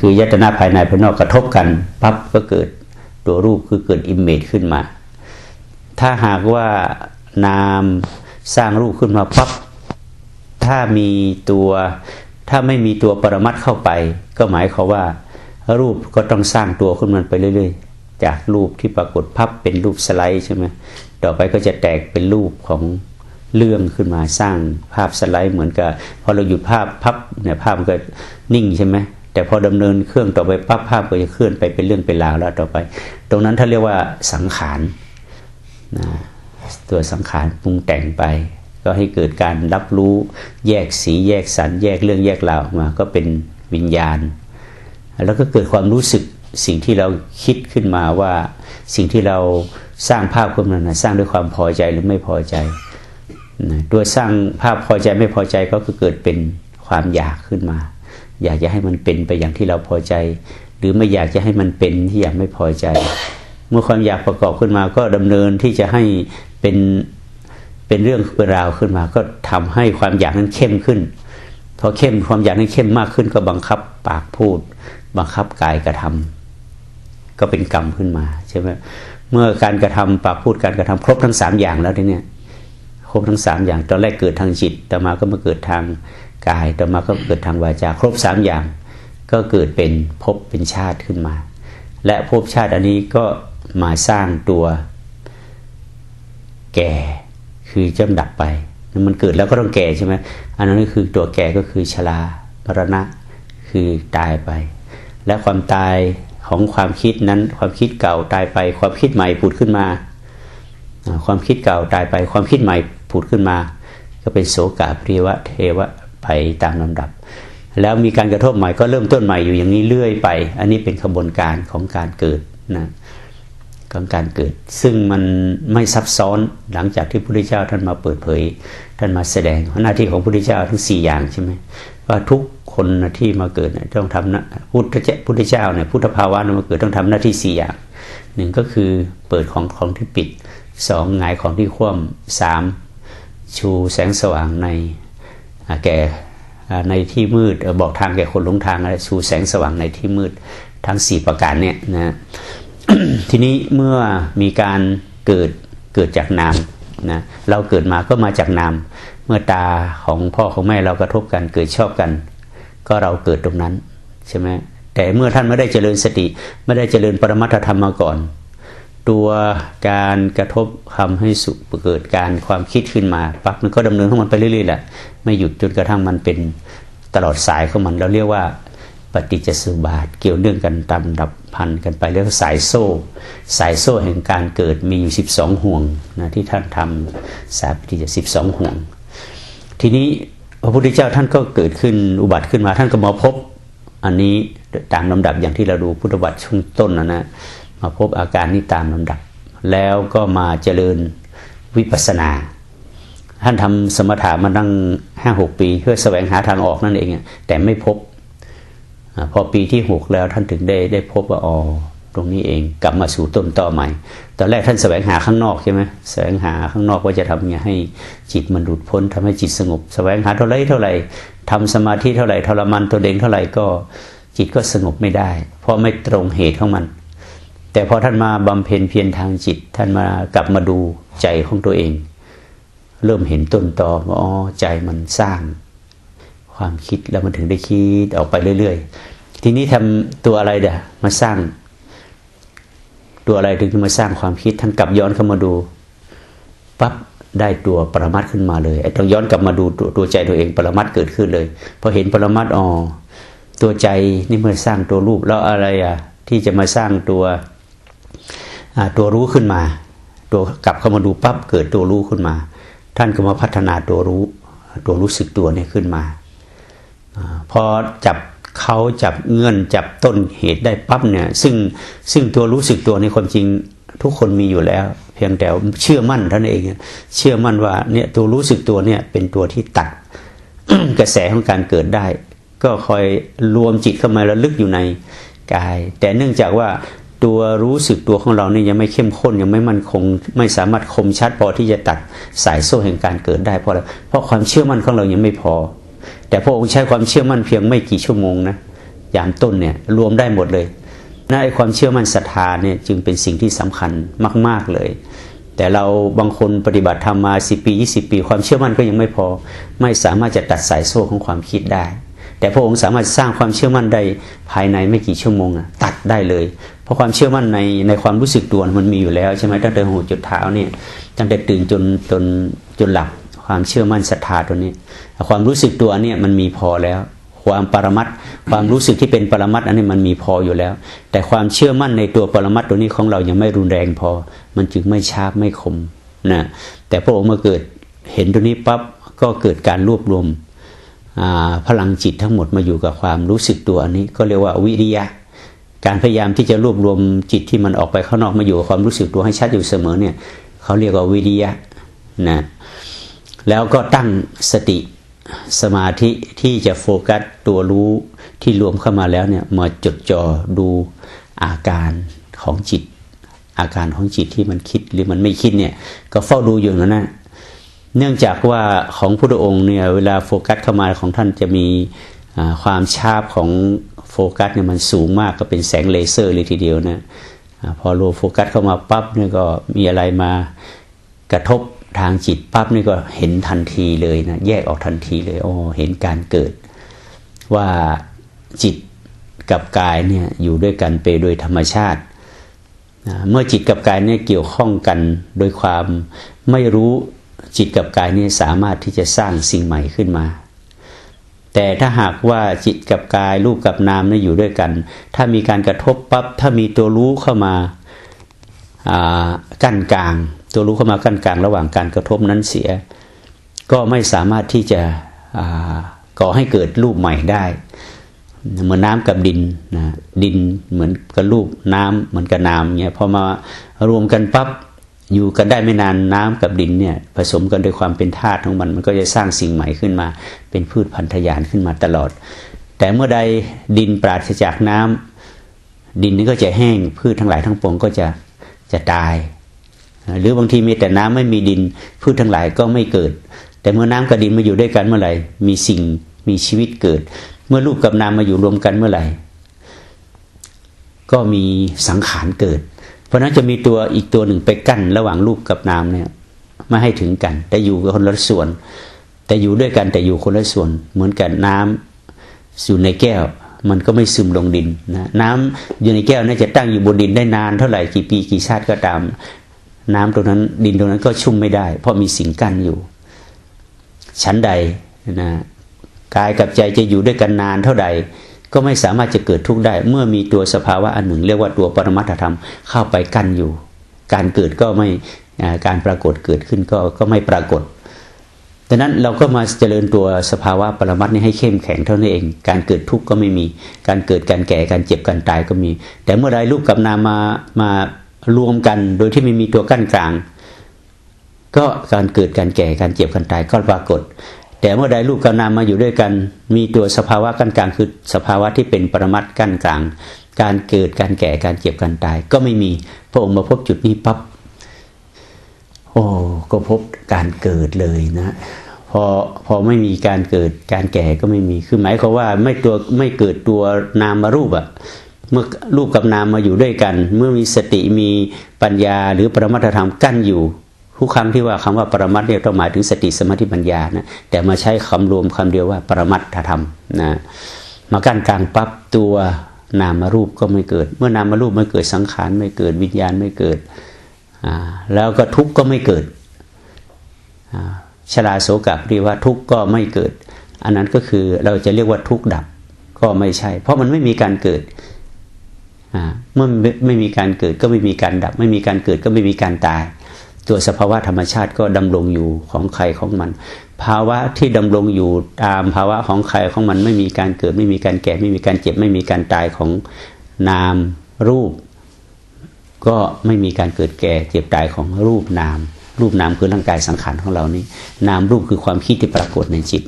คือยตนาภายในภายนอกกระทบกันปั๊บก็เกิดตัวรูปคือเกิดอิมเมจขึ้นมา ถ้าหากว่านามสร้างรูปขึ้นมาปั๊บถ้ามีตัวถ้าไม่มีตัวปรมัตเข้าไป ก็หมายความว่า รูปก็ต้องสร้างตัวขึ้นมันไปเรื่อย ๆ จากรูปที่ปรากฏพับเป็นรูปสไลด์ใช่ไหมต่อไปก็จะแตกเป็นรูปของเรื่องขึ้นมาสร้างภาพสไลด์เหมือนกับพอเราหยุดภาพพับเนี่ยภาพมันก็นิ่งใช่ไหม แต่พอดำเนินเครื่องต่อไปปั๊บภาพก็จะเคลื่อนไปเป็นเรื่องเป็นราวแล้วต่อไป ตรงนั้นถ้าเรียกว่าสังขารนะตัวสังขารปรุงแต่งไป ก็ให้เกิดการรับรู้แยกสีแยกสันแยกเรื่องแยกราวมา ก็เป็นวิญญาณ แล้วก็เกิดความรู้สึกสิ่งที่เราคิดขึ้นมาว่าสิ่งที่เราสร้างภาพขึ้นมานะสร้างด้วยความพอใจหรือไม่พอใจนะตัวสร้างภาพพอใจไม่พอใจก็คือเกิดเป็นความอยากขึ้นมา อยากจะให้มันเป็นไปอย่างที่เราพอใจ หรือไม่อยากจะให้มันเป็นที่อย่างไม่พอใจ เมื่อความอยากประกอบขึ้นมาก็ดำเนินที่จะให้เป็นเป็นเรื่องเป็นราวขึ้นมา ก็ทำให้ความอยากนั้นเข้มขึ้นพอเข้มความอยากนั้นเข้มมากขึ้นก็บังคับปากพูด บังคับกายกระทำก็เป็นกรรมขึ้นมาใช่ไหมเมื่อการกระทำปากพูดการกระทำครบทั้งสามอย่างแล้วทีเนี้ย บทั้งสามอย่าง ตอนแรกเกิดทางจิต ต่อมาก็มาเกิดทางกาย ต่อมาก็เกิดทางวาจา ครบสามอย่าง ก็เกิดเป็นภพเป็นชาติขึ้นมา และภพชาติอันนี้ก็มาสร้างตัวแก่คือจำดับไป มันเกิดแล้วก็ต้องแก่ใช่ไหมอันนั้นก็คือตัวแก่ก็คือชรามรณะคือตายไป และความตายของความคิดนั้น ความคิดเก่าตายไป ความคิดใหม่ผุดขึ้นมา ความคิดเก่าตายไป ความคิดใหม่ ผุดขึ้นมา ก็เป็นโสกาปริวะเทวะไปตามลำดับ แล้วมีการกระทบใหม่ก็เริ่มต้นใหม่อยู่อย่างนี้เรื่อยไป อันนี้เป็นขบวนการของการเกิดนะของการเกิด ซึ่งมันไม่ซับซ้อนหลังจากที่พระพุทธเจ้าท่านมาเปิดเผย ท่านมาแสดงหน้าที่ของพระพุทธเจ้าทั้งสี่อย่างใช่ไหมว่าทุกคนที่มาเกิดต้องทำนะพุทธเจ้าพุทธเจ้าเนี่ยพุทธภาวะมาเกิดต้องทำหน้าที่สี่อย่างหนึ่งก็คือเปิดของของที่ปิดสองหงายของที่คว่ำสาม ชูแสงสว่างในแก่ในที่มืดบอกทางแก่คนหลงทางชูแสงสว่างในที่มืดทั้งสี่ประการเนี่ยนะทีนี้เมื่อมีการเกิดเกิดจากนามนะเราเกิดมาก็มาจากนาม เมื่อตาของพ่อของแม่เรากระทบกันเกิดชอบกัน ก็เราเกิดตรงนั้นใช่ไหมแต่เมื่อท่านไม่ได้เจริญสติ ไม่ได้เจริญปรมัตถธรรมมาก่อน ตัวการกระทบทาให้สุเกิดการความคิดขึ้นมาปั๊บมันก็ดำเนินของมันไปเรื่อยๆแหละไม่หยุดจนกระทั่งมันเป็นตลอดสายของมันเราเรียกว่าปฏิจจสุบาท เกี่ยวเนื่องกันตามดับพันกันไปเรียกว่าสายโซ่ สายโซ่แห่งการเกิดมีอยู่สิบสองห่วงนะที่ท่านทำสายปฏิจจสิบสองห่วง ทีนี้พระพุทธเจ้าท่านก็เกิดขึ้นอุบัติขึ้นมาท่านก็มาพบอันนี้ตามลำดับอย่างที่เราดูพุทธวัตรช่วงต้นนะนะ มาพบอาการนี้ตามลำดับ แล้วก็มาเจริญวิปัสนา ท่านทำสมถะมาตั้งห้าหกปี เพื่อแสวงหาทางออกนั่นเองแต่ไม่พบพอปีที่หกแล้วท่านถึงได้ได้พบว่าอ๋อตรงนี้เองกลับมาสู่ต้นต่อใหม่ ตอนแรกท่านแสวงหาข้างนอกใช่ไหมแสวงหาข้างนอกว่าจะทำยังไงให้จิตมันหลุดพ้นทำให้จิตสงบ แสวงหาเท่าไรเท่าไรทำสมาธิเท่าไรทรมานตัวเองเท่าไรก็จิตก็สงบไม่ได้ เพราะไม่ตรงเหตุของมัน แต่พอท่านมาบำเพ็ญเพียรทางจิต ท่านมากลับมาดูใจของตัวเอง เริ่มเห็นต้นตอว่าอ๋อใจมันสร้าง ความคิดแล้วมันถึงได้คิดออกไปเรื่อย ๆ ทีนี้ทำตัวอะไรเดี๋ยมาสร้าง ตัวอะไรถึงมาสร้างความคิดท่านกลับย้อนเข้ามาดูปั๊บได้ตัวปรมัตขึ้นมาเลยไอ้ต้องย้อนกลับมาดูตัวใจตัวเองปรมัตเกิดขึ้นเลยพอเห็นปรมัตอ๋อตัวใจนี่มาสร้างตัวรูปแล้วอะไรอะที่จะมาสร้างตัว ตัวรู้ขึ้นมา ตัวกลับเข้ามาดูปั๊บเกิดตัวรู้ขึ้นมา ท่านก็มาพัฒนาตัวรู้ ตัวรู้สึกตัวนี้ขึ้นมาพอจับเขาจับเงื่อนจับต้นเหตุได้ปั๊บเนี่ยซึ่งซึ่งตัวรู้สึกตัวในความจริงทุกคนมีอยู่แล้ว เพียงแต่เชื่อมั่นท่านเอง เชื่อมั่นว่าเนี่ยตัวรู้สึกตัวเนี่ยเป็นตัวที่ตัดกระแสของการเกิดได้ ก็คอยรวมจิตเข้ามาระลึกอยู่ในกาย แต่เนื่องจากว่า ตัวรู้สึกตัวของเราเนี่ยยังไม่เข้มข้นยังไม่มั่นคง ไม่สามารถคมชัดพอที่จะตัดสายโซ่แห่งการเกิดได้เพราะอะไรเพราะความเชื่อมั่นของเรายังไม่พอ แต่พระองค์ใช้ความเชื่อมั่นเพียงไม่กี่ชั่วโมงนะยามต้นเนี่ยรวมได้หมดเลยนั่นไอความเชื่อมั่นศรัทธาเนี่ยจึงเป็นสิ่งที่สำคัญมาก ๆเลย แต่เราบางคนปฏิบัติธรรมมาสิปี 20 ปี ความเชื่อมั่นก็ยังไม่พอ ไม่สามารถจะตัดสายโซ่ของความคิดได้ แต่พระองค์สามารถสร้างความเชื่อมั่นได้ภายในไม่กี่ชั่วโมงอะตัดได้เลย เพราะความเชื่อมั่นในในความรู้สึกตัวมันมีอยู่แล้วใช่ไหมตั้งแต่หัวจุดเท้าเนี่ยตั้งแต่ตื่นจนจนจนหลับความเชื่อมั่นศรัทธาตัวนี้ ความรู้สึกตัวเนี่ยมันมีพอแล้ว ความปรมัตความรู้สึกที่เป็นปรมัตอันนี้มันมีพออยู่แล้ว แต่ความเชื่อมั่นในตัวปรมัตตัวนี้ของเรายังไม่รุนแรงพอ มันจึงไม่ชาบไม่คมนะแต่พระองค์มื่อเกิดเห็นตัวนี้ปั๊บก็เกิดการรวบรวมพลังจิตทั้งหมดมาอยู่กับความรู้สึกตัวอันนี้ ก็เรียกว่าวิริยะ การพยายามที่จะรวบรวมจิตที่มันออกไปข้างนอกมาอยู่กับความรู้สึกตัวให้ชัดอยู่เสมอเนี่ยเขาเรียกว่าวิริยะนะแล้วก็ตั้งสติสมาธิที่จะโฟกัสตัวรู้ที่รวมเข้ามาแล้วเนี่ยมาจดจ่อดูอาการของจิต อาการของจิตที่มันคิดหรือมันไม่คิดเนี่ยก็เฝ้าดูอยู่นั่นนะเนื่องจากว่าของพระองค์เนี่ยเวลาโฟกัสเข้ามาของท่านจะมี ความชาบของโฟกัสเนี่ยมันสูงมากก็เป็นแสงเลเซอร์เลยทีเดียวนะพอโลโฟกัสเข้ามาปั๊บเนี่ยก็มีอะไรมากระทบทางจิตปั๊บนี่ก็เห็นทันทีเลยนะแยกออกทันทีเลยโอ้เห็นการเกิด ว่าจิตกับกายเนี่ยอยู่ด้วยกันไปโดยธรรมชาติเมื่อจิตกับกายเนี่ยเกี่ยวข้องกันโดยความไม่รู้จิตกับกายเนี่ยสามารถที่จะสร้างสิ่งใหม่ขึ้นมา แต่ถ้าหากว่าจิตกับกายรูปกับนามนี่อยู่ด้วยกัน ถ้ามีการกระทบปับ๊บถ้ามีตัวรู้เข้ามากั้นกลาง ตัวรู้เข้ามากั้นกลาง ระหว่างการกระทบนั้นเสีย ก็ไม่สามารถที่จะก่อให้เกิดรูปใหม่ได้ เหมือนน้ากับดินนะดินเหมือนกับรูปน้ำเหมือนกับน้ำเนี่ยพอมารวมกันปับ๊บ อยู่กันได้ไม่นานน้ำกับดินเนี่ยผสมกันด้วยความเป็นธาตุของมันมันก็จะสร้างสิ่งใหม่ขึ้นมา เป็นพืชพันธุ์ทยานขึ้นมาตลอด แต่เมื่อใดดินปราศจากน้ำดินนี้ก็จะแห้งพืชทั้งหลายทั้งปวงก็จะจะตาย หรือบางทีมีแต่น้ำไม่มีดินพืชทั้งหลายก็ไม่เกิด แต่เมื่อน้ำกับดินมาอยู่ด้วยกันเมื่อไหร่มีสิ่งมีชีวิตเกิด เมื่อรูปกับนามมาอยู่รวมกันเมื่อไหร่ก็มีสังขารเกิด เพราะนั้นจะมีตัวอีกตัวหนึ่งไปกั้นระหว่างรูปกับนามเนี่ยไม่ให้ถึงกัน แต่อยู่คนละส่วน แต่อยู่ด้วยกันแต่อยู่คนละส่วน เหมือนกันน้ำอยู่ในแก้ว มันก็ไม่ซึมลงดินนะน้ำอยู่ในแก้วน่าจะตั้งอยู่บนดินได้นานเท่าไหร่กี่ปีกี่ชาติก็ตาม น้ำตรงนั้นดินตรงนั้นก็ชุ่มไม่ได้ เพราะมีสิ่งกั้นอยู่ชั้นใดนะกายกับใจจะอยู่ด้วยกันนานเท่าใด ก็ไม่สามารถจะเกิดทุกข์ได้ เมื่อมีตัวสภาวะอันหนึ่ง เรียกว่าตัวปรมัตถธรรมเข้าไปกั้นอยู่ การเกิดก็ไม่การปรากฏเกิดขึ้นก็ก็ไม่ปรากฏดังนั้นเราก็มาเจริญตัวสภาวะปรมัตนี้ให้เข้มแข็งเท่านั้นเอง การเกิดทุกข์ก็ไม่มี การเกิดการแก่การเจ็บการตายก็มี แต่เมื่อใดรูปกับนามมามารวมกันโดยที่ไม่มีตัวกั้นกลาง ก็การเกิดการแก่การเจ็บการตายก็ปรากฏ แต่เมื่อใดรูปกับนามมาอยู่ด้วยกัน มีตัวสภาวะกั้นกลางคือสภาวะที่เป็นปรมัตกั้นกลาง การเกิดการแก่การเจ็บการตาย ก็ไม่มีพระองค์มาพบจุดนี้ปับ๊บโอ้ก็พบการเกิดเลยนะพอพอไม่มีการเกิดการแก่ก็ไม่มีคือหมายความว่าไม่ตัวไม่เกิดตัวนามารูปอะเมื่อรูปกับนามมาอยู่ด้วยกัน เมื่อมีสติมีปัญญาหรือปรมัตธรรมกั้นอยู่ ทุกครั้งที่ว่าคำว่าปรมัตเนี่ยต้องหมายถึงสติสมาธิปัญญานะแต่มาใช้คำรวมคำเดียวว่าปรมัตถธรรมนะมากั้นกลางปั๊บตัวนามารูปก็ไม่เกิด เมื่อนามารูปไม่เกิดสังขารไม่เกิดวิญญาณไม่เกิดแล้วก็ทุกข์ก็ไม่เกิดชราโสกะเรียกว่าทุกข์ก็ไม่เกิด อันนั้นก็คือเราจะเรียกว่าทุกข์ดับก็ไม่ใช่ เพราะมันไม่มีการเกิดเมื่อไม่มีการเกิดก็ไม่มีการดับ ไม่มีการเกิดก็ไม่มีการตาย ตัวสภาวะธรรมชาติก็ดำรงอยู่ของใครของมัน ภาวะที่ดำรงอยู่ตามภาวะของใครของมันไม่มีการเกิดไม่มีการแก่ไม่มีการเจ็บไม่มีการตายของนามรูป ก็ไม่มีการเกิดแก่เจ็บตายของรูปนาม รูปนามคือร่างกายสังขารของเรานี่นามรูปคือความคิดที่ปรากฏในจิต